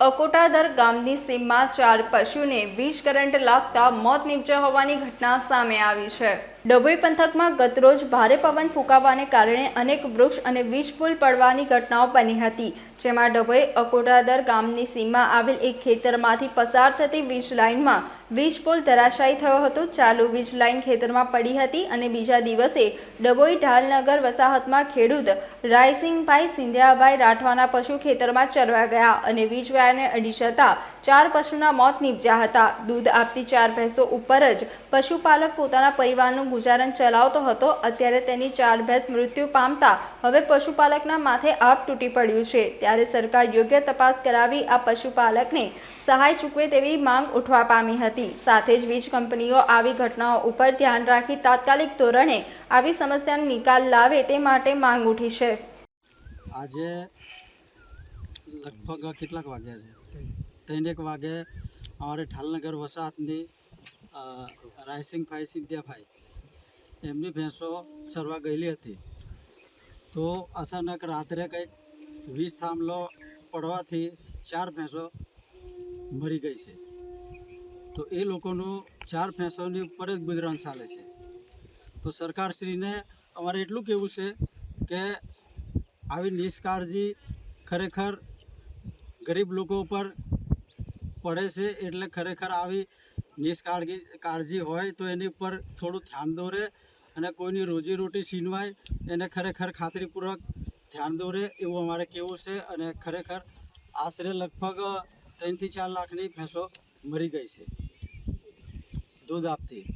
અકોટાદર ગામની સીમમાં ચાર પશુને વીજ કરંટ લાગતા મોત નીપજ્યા હોવાની ઘટના સામે આવી છે. ડભોઈ પંથકમાં ગતરોજ ભારે પવન ફૂંકાવાને કારણે અનેક વૃક્ષ અને વીજ પુલ પડવાની ઘટનાઓ બની હતી, જેમાં ડભોઈ અકોટાદર ગામની સીમમાં આવેલ એક ખેતરમાંથી પસાર થતી વીજ લાઇનમાં વીજ પોલ ધરાશાયી થયો હતો. ચાલુ વીજ લાઇન ખેતરમાં પડી હતી અને બીજા દિવસે ડભોઈ ઢાલનગર વસાહતમાં ખેડૂત રાયસિંગભાઈ સિંધિયાભાઈ રાઠવાના પશુ ખેતરમાં ચરવા ગયા અને વીજ વાયરને અડી જતા ચાર પશુના મોત નીપજ્યા હતા. દૂધ આપતી ચાર ભેંસો ઉપર જ પશુપાલક પોતાના પરિવારનું ગુજારણ ચલાવતો હતો. અત્યારે તેની ચાર ભેંસ મૃત્યુ પામતા હવે પશુપાલકના માથે આપ તૂટી પડ્યું છે. ત્યારે સરકાર યોગ્ય તપાસ કરાવી આ પશુપાલકને સહાય ચૂકવે તેવી માંગ ઉઠવા પામી હતી. સાથે જ વીજ કંપનીઓ આવી ઘટનાઓ ઉપર ધ્યાન રાખી તાત્કાલિક ધોરણે આવી સમસ્યાનો નિકાલ લાવે તે માટે માંગ ઉઠી છે. આજે લગભગ કેટલાક વાગ્યા છે? ત્રણ એક વાગે અમારે ઠાલનગર વસાહતની રાયસિંગભાઈ સિંધિયાભાઈ એમની ભેંસો ચરવા ગયેલી હતી. તો અચાનક રાત્રે કંઈક વીજ થાંભલો પડવાથી ચાર ભેંસો મરી ગઈ છે. તો એ લોકોનું ચાર ભેંસોની ઉપર જ ગુજરાન ચાલે છે. તો સરકારશ્રીને અમારે એટલું કહેવું છે કે આવી નિષ્કાળજી ખરેખર ગરીબ લોકો ઉપર પડે છે એટલે ખરેખર આવી નિષ્કાળજી કાળજી હોય તો એની ઉપર થોડું ધ્યાન દોરે અને કોઈની રોજીરોટી છીનવાય એને ખરેખર ખાતરીપૂર્વક ધ્યાન દોરે એવું અમારે કહેવું છે અને ખરેખર આશરે લગભગ ત્રણથી ચાર લાખની ભેંસો મરી ગઈ છે. દૂધ આપતી